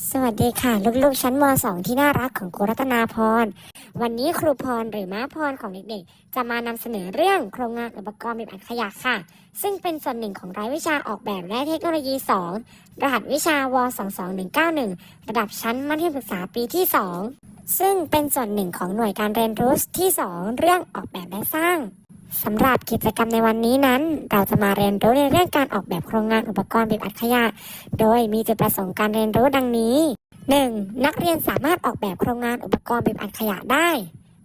สวัสดีค่ะ ลูกๆ ชั้นม .2 ที่น่ารักของครูรัตนาพร วันนี้ครูพรหรือม้าพรของเด็กๆ จะมานำเสนอเรื่องโครงงานอุปกรณ์แบบอัดขยะค่ะ ซึ่งเป็นส่วนหนึ่งของรายวิชาออกแบบและเทคโนโลยี 2 รหัสวิชาว22191 ระดับชั้นมัธยมศึกษาปีที่ 2 ซึ่งเป็นส่วนหนึ่งของหน่วยการเรียนรู้ที่ 2 เรื่องออกแบบและสร้าง สำหรับกิจกรรมในวันนี้นั้น เราจะมาเรียนรู้ในเรื่องการออกแบบโครงงานอุปกรณ์แบบอัดขยะ โดยมีจุดประสงค์การเรียนรู้ดังนี้ 1. นักเรียนสามารถออกแบบโครงงานอุปกรณ์แบบอัดขยะได้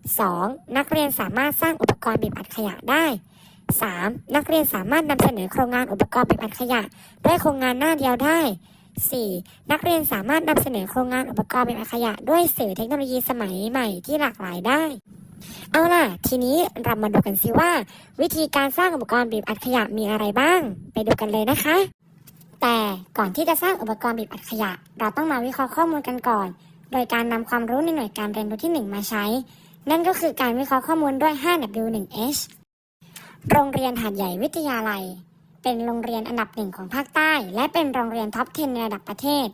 2. นักเรียนสามารถสร้างอุปกรณ์แบบอัดขยะได้ 3. นักเรียนสามารถนำเสนอโครงงานอุปกรณ์แบบอัดขยะ ด้วยโครงงานหน้าเดียวได้ 4. นักเรียนสามารถนำเสนอโครงงานอุปกรณ์แบบอัดขยะ ด้วยสื่อเทคโนโลยีสมัยใหม่ที่หลากหลายได้ เอาล่ะ ทีนี้เรามาดูกันสิว่า วิธีการสร้างอุปกรณ์บีบอัดขยะมีอะไรบ้าง ไปดูกันเลยนะคะ แต่ก่อนที่จะสร้างอุปกรณ์บีบอัดขยะ เราต้องมาวิเคราะห์ข้อมูลกันก่อน โดยการนำความรู้ในหน่วยการเรียนรู้ที่ 1 มาใช้ นั่นก็คือการวิเคราะห์ข้อมูลด้วย 5W1H โรงเรียนหาดใหญ่วิทยาลัย เป็นโรงเรียนอันดับหนึ่งของภาคใต้ และเป็นโรงเรียนท็อป 10 ในระดับประเทศ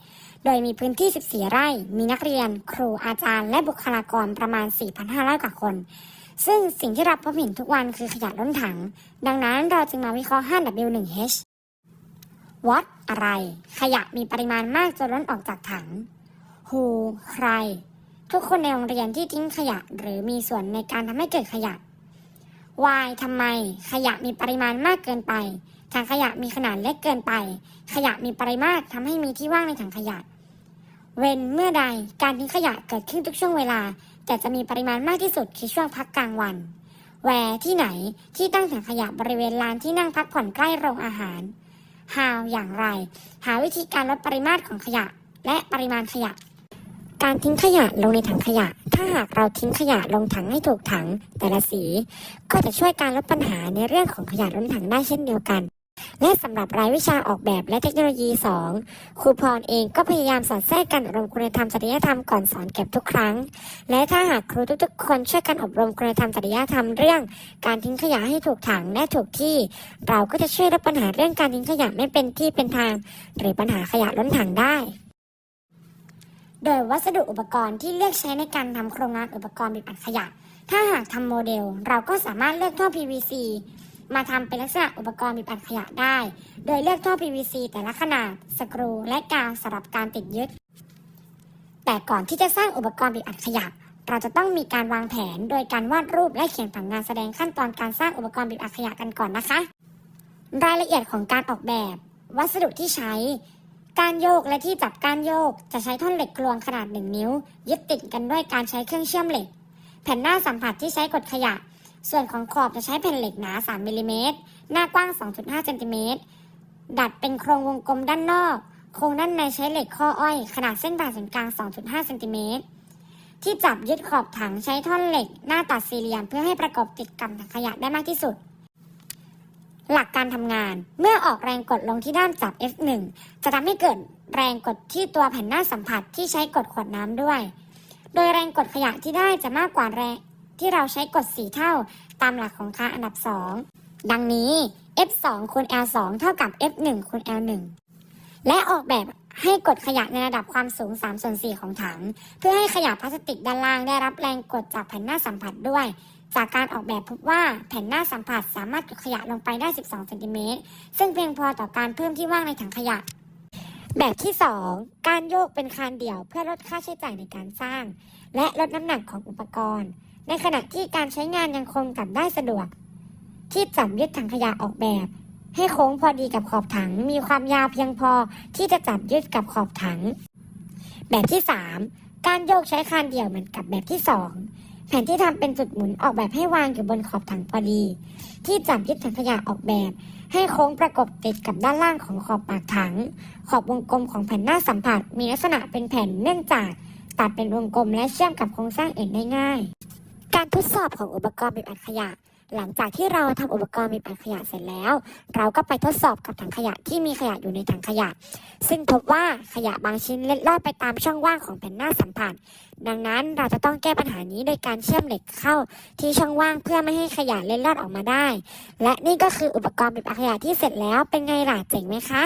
โดยมีพื้นที่ 14 ไร่ มีนักเรียน ครูอาจารย์ และบุคลากรประมาณ 4,500 กว่าคน ซึ่งสิ่งที่เราพบเห็นทุกวันคือขยะล้นถัง ดังนั้นเราจึงมาวิเคราะห์ 5W1H What อะไร ขยะมีปริมาณมากจนล้นออกจากถัง Who ใคร ทุกคนในโรงเรียนที่ทิ้งขยะหรือมีส่วนในการทำให้เกิดขยะ Why ทำไม ขยะมีปริมาณมากเกินไป ถังขยะมีขนาดเล็กเกินไป ขยะมีปริมาตรทำให้มีที่ว่างในถังขยะ When เมื่อใดการทิ้งขยะเกิดขึ้นทุกช่วงเวลา แต่จะมีปริมาณมากที่สุดคือช่วงพักกลางวัน Where ที่ไหนที่ตั้งถังขยะบริเวณลานที่นั่งพักผ่อนใกล้โรงอาหาร How อย่างไร หาวิธีการลดปริมาตรของขยะ และปริมาณขยะ การทิ้งขยะลงในถังขยะ ถ้าหากเราทิ้งขยะลงถังให้ถูกถังแต่ละสี ก็จะช่วยการลดปัญหาในเรื่องของขยะล้นถังได้เช่นเดียวกัน และสำหรับรายวิชาออกแบบและเทคโนโลยี 2 ครูพรเองก็พยายามสอดแทรกการอบรมคุณธรรมจริยธรรมก่อนสอนเก็บทุกครั้ง และถ้าหากครูทุกๆ คนช่วยกันอบรมคุณธรรมจริยธรรมเรื่อง การทิ้งขยะให้ถูกถังและถูกที่ เราก็จะช่วยลดปัญหาเรื่องการทิ้งขยะไม่เป็นที่เป็นทาง หรือปัญหาขยะล้นถังได้โดยวัสดุอุปกรณ์ที่เลือกใช้ในการทำโครงงานอุปกรณ์บีบอัดขยะ ถ้าหากทำโมเดล เราก็สามารถเลือกท่อ PVC มาทำเป็นลักษณะอุปกรณ์บีบอัดขยะได้ โดยเลือกท่อ PVC แต่ละขนาด สกรูและกาวสำหรับการติดยึด แต่ก่อนที่จะสร้างอุปกรณ์บีบอัดขยะ เราจะต้องมีการวางแผน โดยการวาดรูปและเขียนผังงานแสดงขั้นตอนการสร้างอุปกรณ์บีบอัดขยะกันก่อนนะคะ รายละเอียดของการออกแบบ วัสดุที่ใช้ การโยกและที่จับการโยก จะใช้ท่อนเหล็กกลวงขนาด 1 นิ้ว ยึดติดกันด้วยการใช้เครื่องเชื่อมเหล็ก แผ่นหน้าสัมผัสที่ใช้กดขยะ ส่วนของขอบจะใช้แผ่นเหล็กหนา 3มิลลิเมตร หน้ากว้าง 2.5เซนติเมตร ดัดเป็นโครงวงกลมด้านนอก โครงด้านในใช้เหล็กข้ออ้อย ขนาดเส้นผ่าศูนย์กลาง 2.5เซนติเมตร ที่จับยึดขอบถังใช้ท่อนเหล็ก หน้าตัดสี่เหลี่ยมเพื่อให้ประกบติดกับถังขยะได้มากที่สุด หลักการทำงาน เมื่อออกแรงกดลงที่ด้ามจับ F1 จะทำให้เกิดแรงกดที่ตัวแผ่นหน้าสัมผัสที่ใช้กดขวดน้ำด้วย โดยแรงกดขยะที่ได้จะมากกว่าแรง ที่เราใช้กด 4 เท่า ตามหลักของค่าอันดับ 2 ดังนี้ F2 คูณ L2 เท่ากับ F1 คูณ L1 และออกแบบให้กดขยะในระดับความสูง3ส่วน4ของถัง เพื่อให้ขยะพลาสติกด้านล่างได้รับแรงกดจากแผ่นหน้าสัมผัสด้วย จากการออกแบบพบว่าแผ่นหน้าสัมผัสสามารถกดขยะลงไปได้ 12เซนติเมตรซึ่งเพียงพอต่อการเพิ่มที่ว่างในถังขยะ แบบที่ 2 การโยกเป็นคานเดี่ยวเพื่อลดค่าใช้จ่ายในการสร้าง และลดน้ำหนักของอุปกรณ์ ในขณะที่การใช้งานยังคงกลับได้สะดวก ที่จับยึดถังขยะออกแบบ ให้โค้งพอดีกับขอบถัง มีความยาวเพียงพอที่จะจับยึดกับขอบถัง แบบที่ 3 การโยกใช้คานเดี่ยวเหมือนกับแบบที่ 2 แผ่นที่ทำเป็นจุดหมุนออกแบบให้วางอยู่บนขอบถังพอดี ที่จับยึดถังขยะออกแบบ ให้โค้งประกบติดกับด้านล่างของขอบปากถัง ขอบวงกลมของแผ่นหน้าสัมผัส มีลักษณะเป็นแผ่นเนื่องจากตัดเป็นวงกลมและเชื่อมกับโครงสร้างอื่นได้ง่าย การทดสอบของอุปกรณ์บีบอัดขยะ หลังจากที่เราทำอุปกรณ์บีบอัดขยะเสร็จแล้ว เราก็ไปทดสอบกับถังขยะที่มีขยะอยู่ในถังขยะ ซึ่งพบว่าขยะบางชิ้นเล็ดลอดไปตามช่องว่างของแผ่นหน้าสัมผัส ดังนั้นเราจะต้องแก้ปัญหานี้โดยการเชื่อมเหล็กเข้าที่ช่องว่างเพื่อไม่ให้ขยะเล็ดลอดออกมาได้ และนี่ก็คืออุปกรณ์บีบอัดขยะที่เสร็จแล้วเป็นไงล่ะเจ๋งไหมคะ